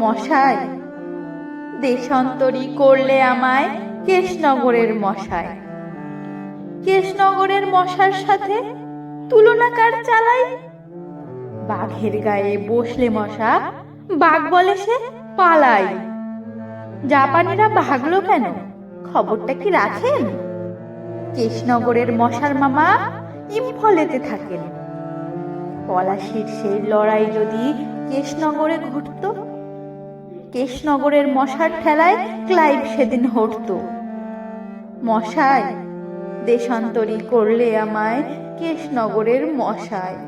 মশাই। দেশান্তরী করলে আমায় কেশনগরের মশাই। কেশনগরের মশার সাথে তুলনা কার চালাই? বাঘের গায়ে বসলে মশা, বাঘ বলে সে পালাই। জাপানিরা ভাগলো কেন? খবরটা কি রাখেন? কেশনগরের মশার মামা ইম্ফলেতে থাকেন। পলাশির সেই লড়াই যদি কেশনগরে ঘটত কেশনগরের মশার ঠেলায় ক্লাইভ সেদিন হরত। মশায় দেশান্তরী করলে আমায় কেশনগরের মশায়।